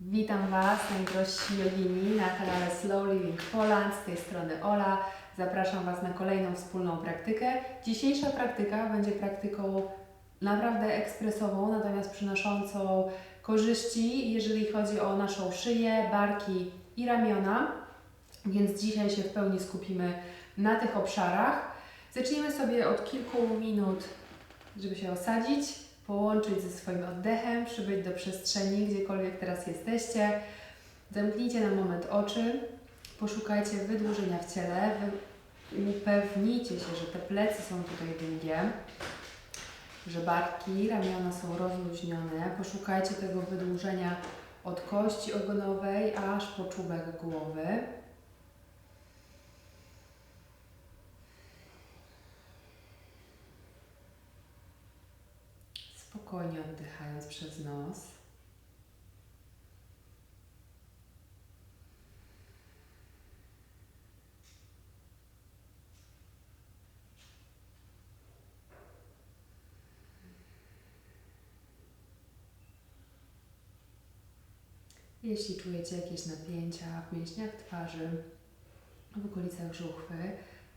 Witam Was, najdrożsi jogini na kanale Slow Living Poland. Z tej strony Ola. Zapraszam Was na kolejną wspólną praktykę. Dzisiejsza praktyka będzie praktyką naprawdę ekspresową, natomiast przynoszącą korzyści, jeżeli chodzi o naszą szyję, barki i ramiona. Więc dzisiaj się w pełni skupimy na tych obszarach. Zacznijmy sobie od kilku minut, żeby się osadzić, połączyć ze swoim oddechem, przybyć do przestrzeni, gdziekolwiek teraz jesteście. Zamknijcie na moment oczy, poszukajcie wydłużenia w ciele, upewnijcie się, że te plecy są tutaj długie, że barki, ramiona są rozluźnione. Poszukajcie tego wydłużenia od kości ogonowej aż po czubek głowy. Spokojnie oddychając przez nos. Jeśli czujecie jakieś napięcia w mięśniach twarzy, w okolicach żuchwy,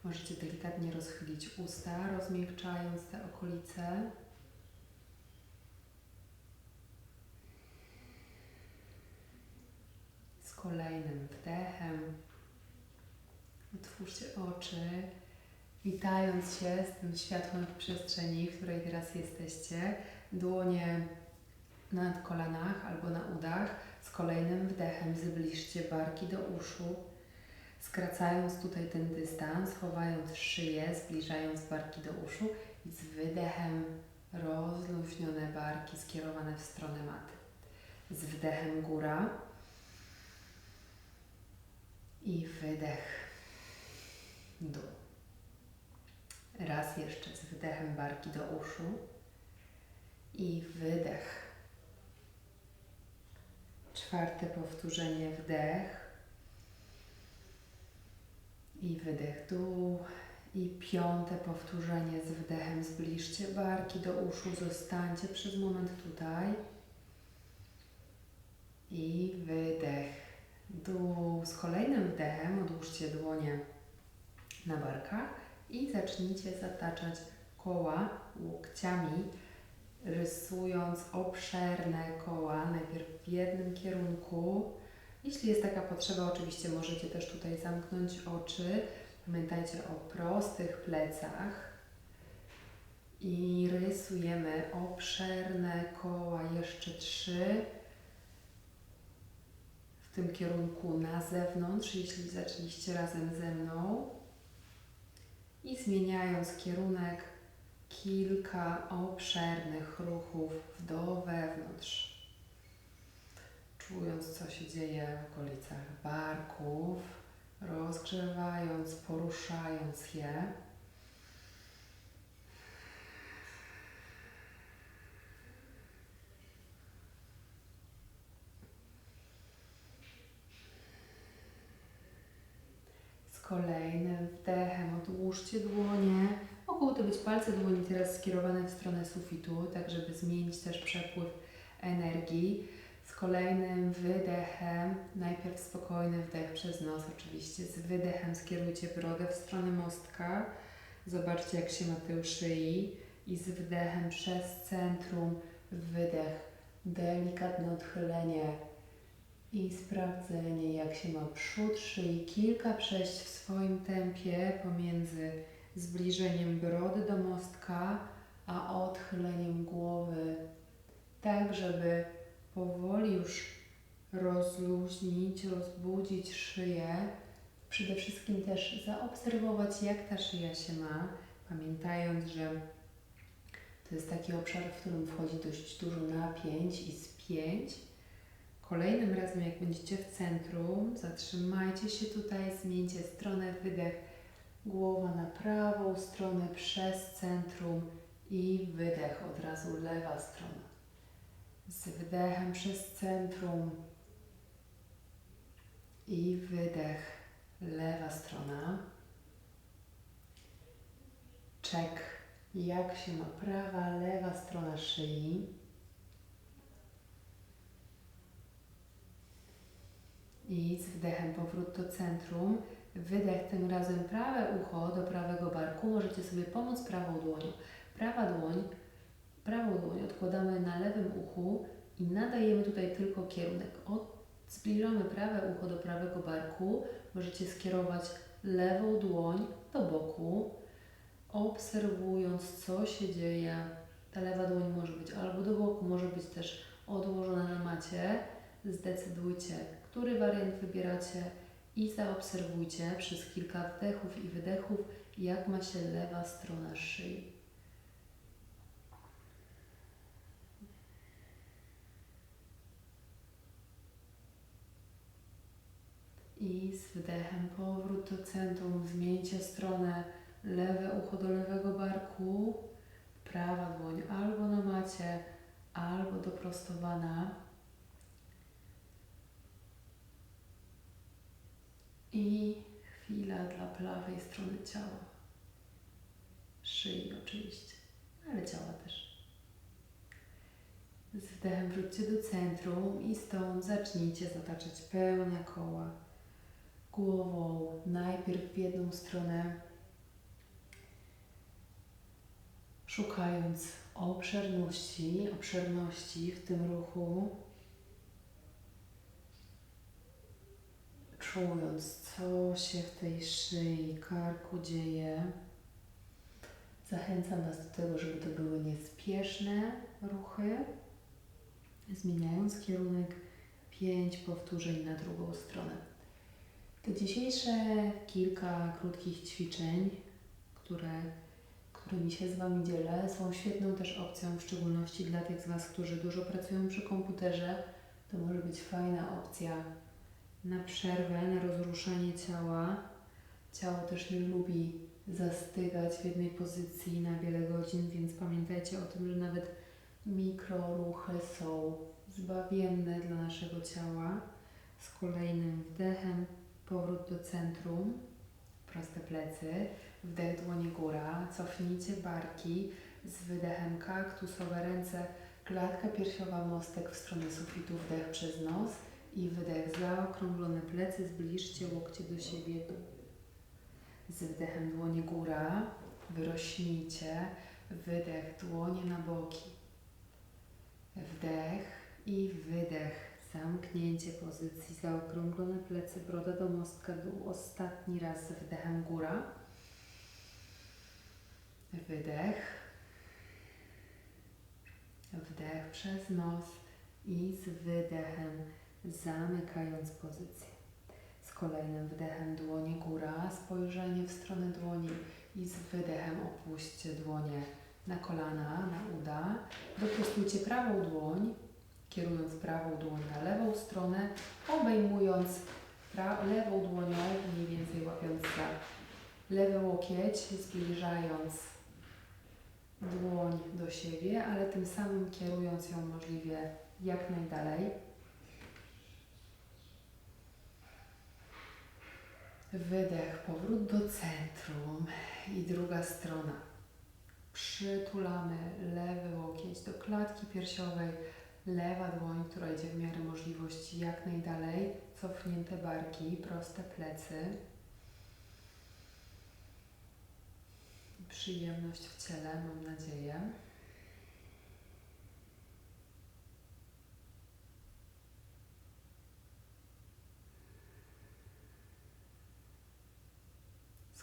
możecie delikatnie rozchylić usta, rozmiękczając te okolice. Kolejnym wdechem otwórzcie oczy, witając się z tym światłem w przestrzeni, w której teraz jesteście. Dłonie na kolanach albo na udach. Z kolejnym wdechem zbliżcie barki do uszu, skracając tutaj ten dystans, chowając szyję, zbliżając barki do uszu i z wydechem rozluźnione barki skierowane w stronę maty. Z wdechem góra i wydech dół. Raz jeszcze z wdechem barki do uszu i wydech. Czwarte powtórzenie wdech i wydech dół. I piąte powtórzenie z wdechem zbliżcie barki do uszu, zostańcie przez moment tutaj. I wydech dół. Z kolejnym wdechem odłóżcie dłonie na barkach i zacznijcie zataczać koła łokciami, rysując obszerne koła, najpierw w jednym kierunku. Jeśli jest taka potrzeba, oczywiście możecie też tutaj zamknąć oczy. Pamiętajcie o prostych plecach. I rysujemy obszerne koła, jeszcze trzy tym kierunku na zewnątrz, jeśli zaczęliście razem ze mną. I zmieniając kierunek, kilka obszernych ruchów do wewnątrz. Czując, co się dzieje w okolicach barków, rozgrzewając, poruszając je. Z kolejnym wdechem odłóżcie dłonie. Mogą to być palce dłoni teraz skierowane w stronę sufitu, tak żeby zmienić też przepływ energii. Z kolejnym wydechem, najpierw spokojny wdech przez nos oczywiście, z wydechem skierujcie brodę w stronę mostka. Zobaczcie jak się ma tył szyi i z wdechem przez centrum wydech, delikatne odchylenie i sprawdzenie jak się ma przód szyi. Kilka przejść w swoim tempie pomiędzy zbliżeniem brody do mostka, a odchyleniem głowy, tak żeby powoli już rozluźnić, rozbudzić szyję. Przede wszystkim też zaobserwować, jak ta szyja się ma, pamiętając, że to jest taki obszar, w którym wchodzi dość dużo napięć i spięć. Kolejnym razem, jak będziecie w centrum, zatrzymajcie się tutaj, zmieńcie stronę, wydech, głowa na prawą stronę przez centrum i wydech, od razu lewa strona. Z wydechem przez centrum i wydech, lewa strona. Czek, jak się ma prawa, lewa strona szyi. I z wdechem powrót do centrum. Wydech tym razem prawe ucho do prawego barku. Możecie sobie pomóc prawą dłonią. Prawa dłoń, prawą dłoń odkładamy na lewym uchu i nadajemy tutaj tylko kierunek. Od, zbliżamy prawe ucho do prawego barku. Możecie skierować lewą dłoń do boku, obserwując co się dzieje. Ta lewa dłoń może być albo do boku, może być też odłożona na macie. Zdecydujcie, który wariant wybieracie i zaobserwujcie przez kilka wdechów i wydechów, jak ma się lewa strona szyi. I z wdechem powrót do centrum, zmieńcie stronę, lewe ucho do lewego barku, prawa dłoń albo na macie, albo doprostowana. I chwila dla prawej strony ciała. Szyi oczywiście, ale ciała też. Z wdechem wróćcie do centrum i stąd zacznijcie zataczać pełne koła głową, najpierw w jedną stronę, szukając obszerności, obszerności w tym ruchu, czując, co się w tej szyi, karku dzieje. Zachęcam Was do tego, żeby to były niespieszne ruchy, zmieniając kierunek, pięć powtórzeń na drugą stronę. Te dzisiejsze kilka krótkich ćwiczeń, które, którymi się z Wami dzielę, są świetną też opcją, w szczególności dla tych z Was, którzy dużo pracują przy komputerze. To może być fajna opcja na przerwę, na rozruszanie ciała. Ciało też nie lubi zastygać w jednej pozycji na wiele godzin, więc pamiętajcie o tym, że nawet mikroruchy są zbawienne dla naszego ciała. Z kolejnym wdechem powrót do centrum, proste plecy, wdech dłonie góra, cofnijcie barki. Z wydechem kaktusowe ręce, klatka piersiowa, mostek w stronę sufitu, wdech przez nos i wydech. Zaokrąglone plecy, zbliżcie łokcie do siebie, z wdechem dłonie góra, wyrośnijcie, wydech. Dłonie na boki, wdech i wydech. Zamknięcie pozycji, zaokrąglone plecy, broda do mostka, dół. Ostatni raz wdechem góra. Wydech. Wdech przez nos i z wydechem zamykając pozycję. Z kolejnym wdechem dłonie góra, spojrzenie w stronę dłoni i z wydechem opuśćcie dłonie na kolana, na uda. Doprostujcie prawą dłoń kierując prawą dłoń na lewą stronę, obejmując lewą dłonią, mniej więcej łapiąc za lewy łokieć, zbliżając dłoń do siebie, ale tym samym kierując ją możliwie jak najdalej. Wydech, powrót do centrum i druga strona. Przytulamy lewy łokieć do klatki piersiowej, Lewa dłoń, która idzie w miarę możliwości jak najdalej. Cofnięte barki, proste plecy. Przyjemność w ciele, mam nadzieję.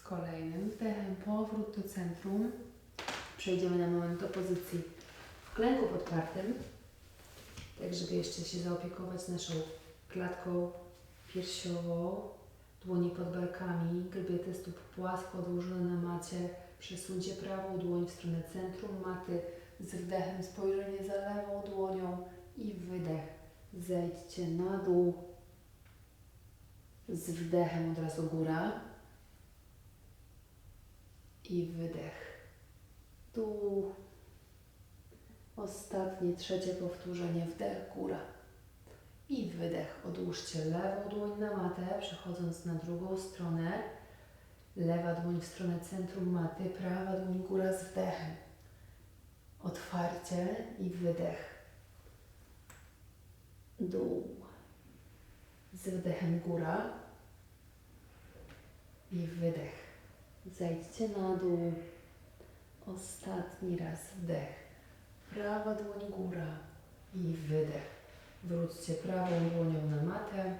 Kolejnym wdechem powrót do centrum. Przejdziemy na moment do pozycji w klęku podpartym. Tak żeby jeszcze się zaopiekować naszą klatką piersiową, dłonie pod barkami, grzbiety stóp płasko odłożone na macie, przesuńcie prawą dłoń w stronę centrum maty, z wdechem spojrzenie za lewą dłonią i wydech. Zejdźcie na dół, z wdechem od razu góra i wydech. Dół, Ostatnie, trzecie powtórzenie, wdech, góra. I wydech. Odłóżcie lewą dłoń na matę, przechodząc na drugą stronę. Lewa dłoń w stronę centrum maty, prawa dłoń góra z wdechem. Otwarcie i wydech. Dół. Z wdechem góra i wydech. Zejdźcie na dół. Ostatni raz wdech. Prawa dłoń góra i wydech. Wróćcie prawą dłonią na matę.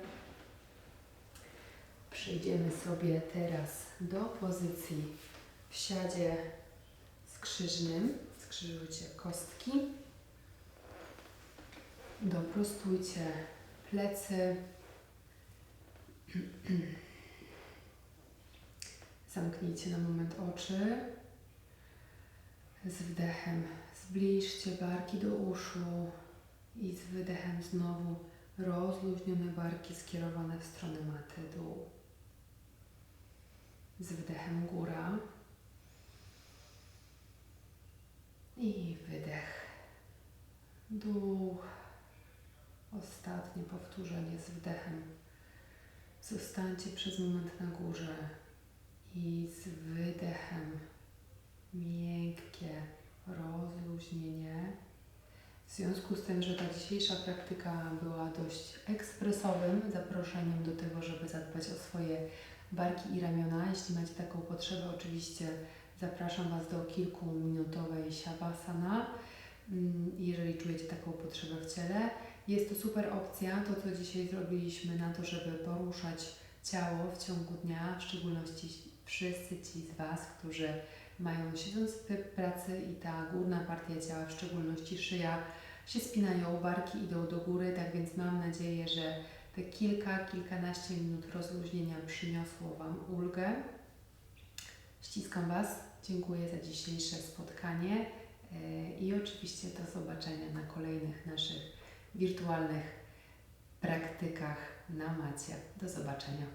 Przejdziemy sobie teraz do pozycji w siadzie skrzyżnym. Skrzyżujcie kostki. Doprostujcie plecy. Zamknijcie na moment oczy. Z wdechem zbliżcie barki do uszu i z wydechem znowu rozluźnione barki skierowane w stronę maty dół. Z wdechem góra i wydech dół. Ostatnie powtórzenie z wdechem. Zostańcie przez moment na górze i z wydechem miękkie rozluźnienie. W związku z tym, że ta dzisiejsza praktyka była dość ekspresowym zaproszeniem do tego, żeby zadbać o swoje barki i ramiona, jeśli macie taką potrzebę, oczywiście zapraszam Was do kilkuminutowej shavasana, mm, jeżeli czujecie taką potrzebę w ciele. Jest to super opcja, to co dzisiaj zrobiliśmy na to, żeby poruszać ciało w ciągu dnia, w szczególności wszyscy ci z Was, którzy mają siedząc w pracy i ta górna partia ciała, w szczególności szyja, się spinają, barki idą do góry, tak więc mam nadzieję, że te kilka, kilkanaście minut rozluźnienia przyniosło Wam ulgę. Ściskam Was, dziękuję za dzisiejsze spotkanie e, i oczywiście do zobaczenia na kolejnych naszych wirtualnych praktykach na macie. Do zobaczenia.